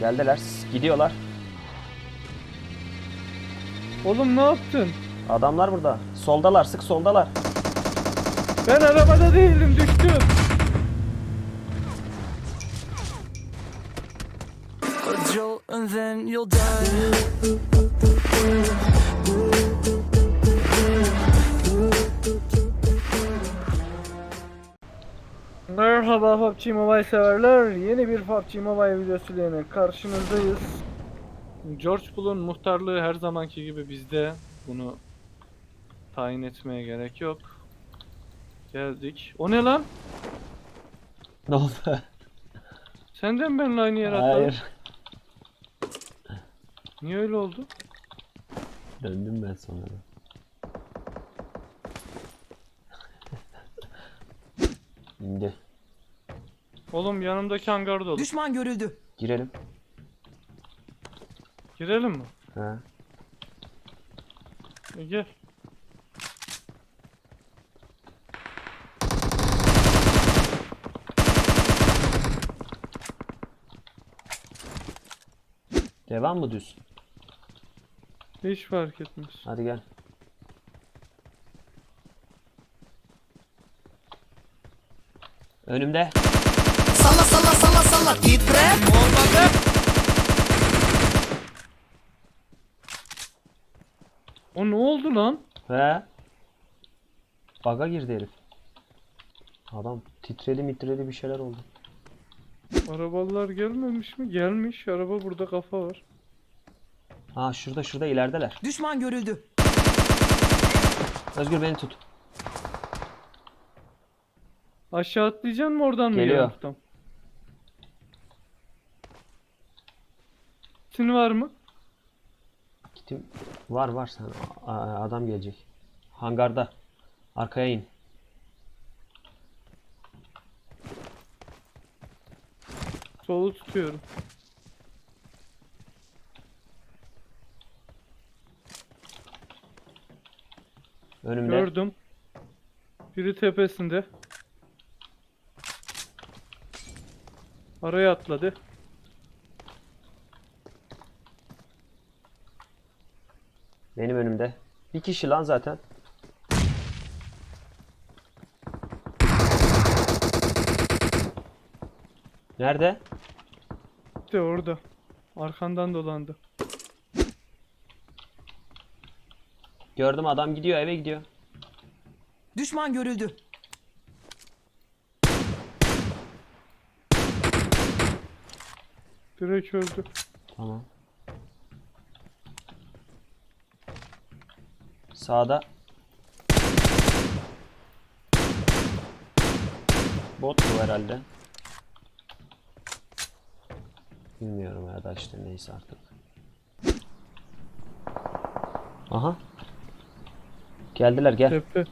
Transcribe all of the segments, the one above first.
Geldiler. Gidiyorlar. Oğlum ne yaptın? Adamlar burada. Soldalar. Sık soldalar. Ben arabada değildim düştüm. And then you'll die. PUBG Mobile severler. Yeni bir PUBG Mobile videosuyla yine karşınızdayız. George Bull'un muhtarlığı her zamanki gibi bizde. Bunu tayin etmeye gerek yok. Geldik. O ne lan? Ne oldu? Senden benimle aynı yere atladın. Hayır. Niye öyle oldu? Döndüm ben sonra. İndi. Oğlum yanımdaki hangar dolu. Düşman görüldü. Girelim. Girelim mi? He. E, gel. Devam mı düz? Hiç fark etmez. Hadi gel. Önümde. Salla salla salla titre. O ne oldu lan? He. Baga girdi herif. Adam titredi mitredi bir şeyler oldu. Arabalar gelmemiş mi? Gelmiş. Araba burada kafa var. Ha şurada şurada ilerideler. Düşman görüldü. Özgür beni tut. Aşağı atlayacaksın mı oradan mı? Geliyor. Sin var mı? Kitim var var sen a- adam gelecek. Hangarda. Arkaya in. Solu tutuyorum. Önümde. Gördüm. Biri tepesinde. Araya atladı. Benim önümde. Bir kişi lan zaten. Nerede? De orada. Arkandan dolandı. Gördüm adam gidiyor eve gidiyor. Düşman görüldü. Direkt öldü. Tamam. Sağda. Bot bu herhalde. Bilmiyorum ya da işte neyse artık. Aha. Geldiler gel. Tepe.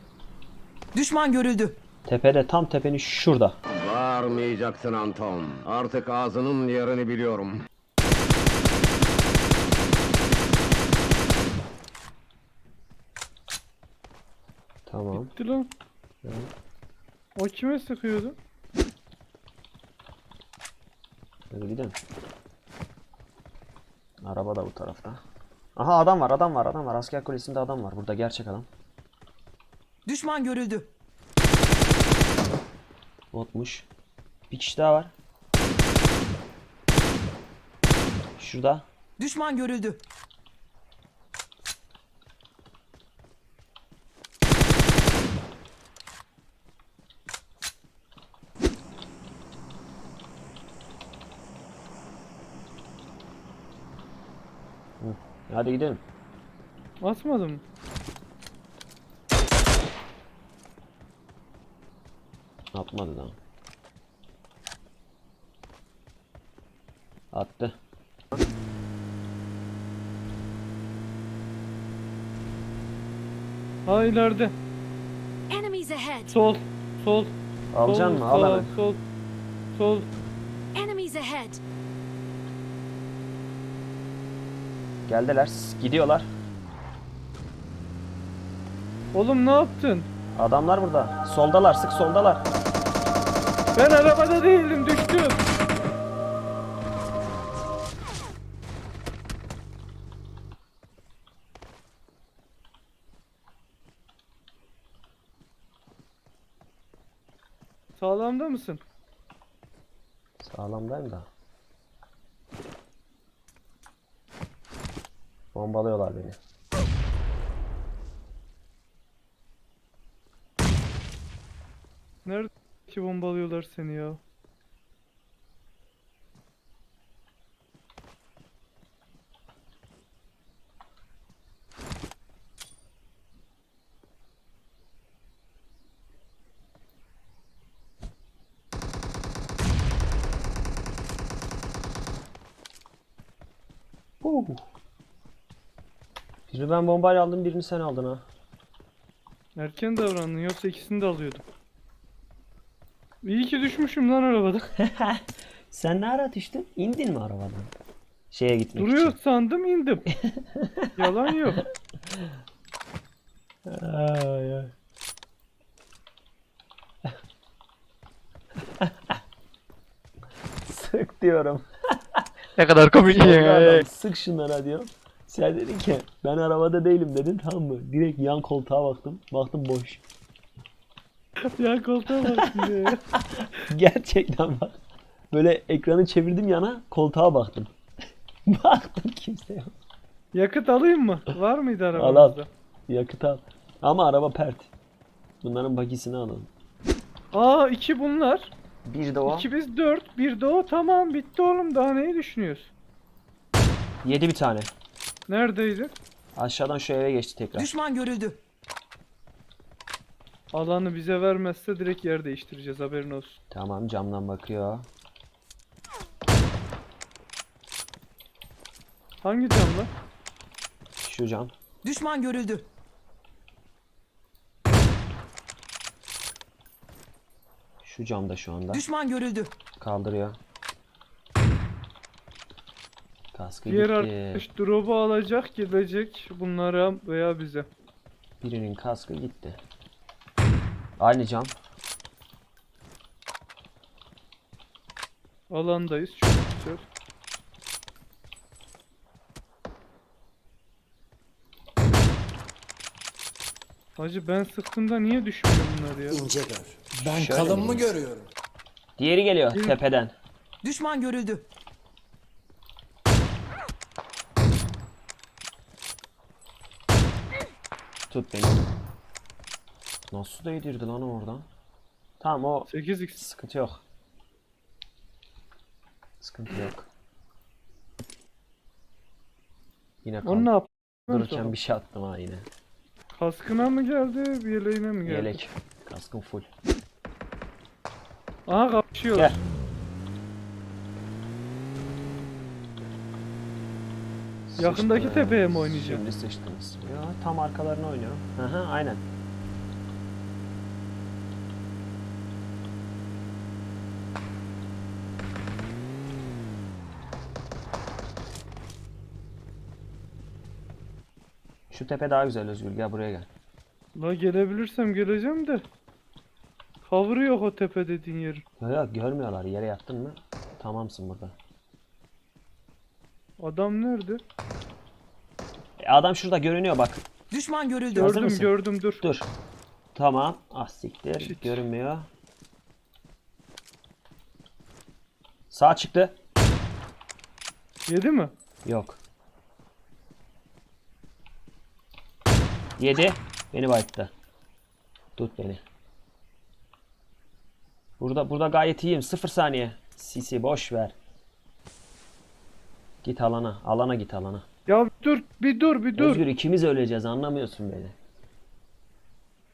Düşman görüldü. Tepede tam tepenin şurada. Bağırmayacaksın Anton. Artık ağzının yerini biliyorum. Tamam. Gitti lan. O kime sıkıyordu? Hadi gidelim. Araba da bu tarafta. Aha adam var adam var adam var. Asker kulesinde adam var. Burada gerçek adam. Düşman görüldü. Botmuş. Bir kişi daha var. Şurada. Düşman görüldü. Hadi gidelim. Atmadı mı? Atmadı daha. Attı. Ha ileride. Enemies ahead! Sol. Sol. Alacaksın sol, mı? Al hemen. Sol. Sol. Enemies ahead! Geldiler. Gidiyorlar. Oğlum ne yaptın? Adamlar burada. Soldalar. Sık soldalar. Ben arabada değildim. Düştüm. Sağlamda mısın? Sağlamdayım da. Bombalıyorlar beni. Nerede ki bombalıyorlar seni ya? Huu. Birini ben bombayla aldım, birini sen aldın ha. Erken davrandın yoksa ikisini de alıyordum. İyi ki düşmüşüm lan arabada. Sen ne ara düştün? İndin mi arabadan? Şeye gitmek Duruyor için. sandım indim. Yalan yok. Ay, ay. Sık diyorum. ne kadar komik adam, Sık şunlara diyor. Sen dedin ki ben arabada değilim dedin tamam mı? Direkt yan koltuğa baktım. Baktım boş. ya koltuğa bak ya. Gerçekten bak. Böyle ekranı çevirdim yana koltuğa baktım. baktım kimse yok. Yakıt alayım mı? Var mıydı al. arabamızda? Yakıt al. Ama araba pert. Bunların bakisini alalım. Aa iki bunlar. Bir de o. İki biz dört. Bir de o tamam bitti oğlum daha neyi düşünüyorsun? Yedi bir tane. Neredeydi? Aşağıdan şu eve geçti tekrar. Düşman görüldü. Alanı bize vermezse direkt yer değiştireceğiz haberin olsun. Tamam camdan bakıyor. Hangi cam lan? Şu cam. Düşman görüldü. Şu camda şu anda. Düşman görüldü. Kaldırıyor. Kaskı Diğer gitti. arkadaş drop'u alacak gidecek bunlara veya bize. Birinin kaskı gitti. Aynı cam. Alandayız çok güzel. Hacı ben sıktığımda niye düşmüyor bunlar ya? İnce gör. Ben Şöyle kalın mı görüyorum? Diğeri geliyor tepeden. Düşman görüldü. Tut beni. Nasıl değdirdi lan oradan? Tamam o 8x. sıkıntı yok. Sıkıntı yok. Yine Onu ne kaldı. yap? Dururken bir şey attım ha yine. Kaskına mı geldi, bir yeleğine mi geldi? Yelek. Kaskın full. Aha kapışıyorlar. Gel. Yakındaki Sıçtınız. tepeye mi oynayacaksın? Şimdi sıçtınız. Ya tam arkalarına oynuyorum. Hı hı aynen. Şu tepe daha güzel Özgür. Gel buraya gel. La gelebilirsem geleceğim de. Cover'ı yok o tepe dediğin yerin. Yok yok görmüyorlar. Yere yattın mı? Tamamsın burada. Adam nerede? E, adam şurada görünüyor bak. Düşman görüldü. Hazır Gördüm mısın? gördüm dur. Dur. Tamam. Ah siktir. Shit. Görünmüyor. Sağ çıktı. Yedi mi? Yok. Yedi. Beni bayıttı. Tut beni. Burada burada gayet iyiyim. Sıfır saniye. Sisi boş ver. Git alana. Alana git alana. Ya dur bir dur bir dur. Özgür ikimiz öleceğiz anlamıyorsun beni.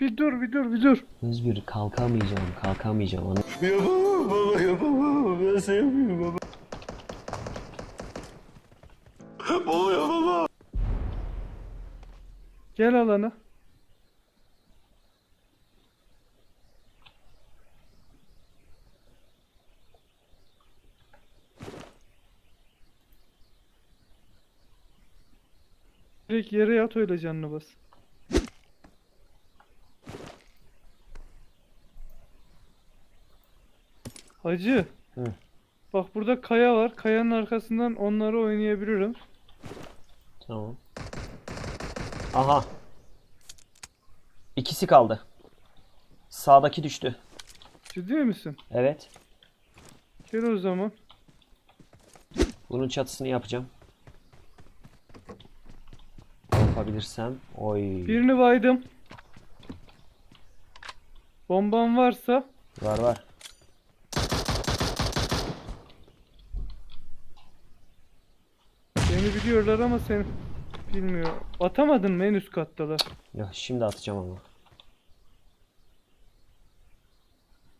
Bir dur bir dur bir dur. Özgür kalkamayacağım kalkamayacağım. Anla- Gel alana. Direkt yere yat öyle canını bas. Hacı. Hı. Bak burada kaya var. Kayanın arkasından onları oynayabilirim. Tamam. Aha. İkisi kaldı. Sağdaki düştü. Ciddi misin? Evet. Gel o zaman. Bunun çatısını yapacağım. Yapabilirsem. Oy. Birini baydım. Bomban varsa Var var. beni biliyorlar ama sen bilmiyor. Atamadın mı en üst kattalar? Ya şimdi atacağım ama.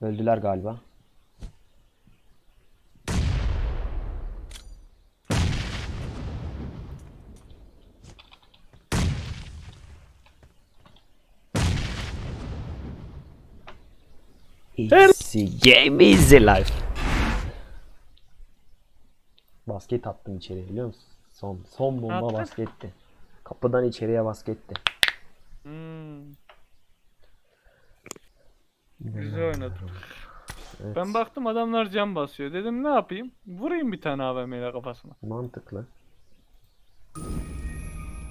Öldüler galiba. Easy game easy life. Basket attım içeriye biliyor musun? Son son bomba Attın? basketti. Kapıdan içeriye basketti. Hmm. Güzel oynadın. Ben baktım adamlar cam basıyor. Dedim ne yapayım? Vurayım bir tane AVM ile kafasına. Mantıklı.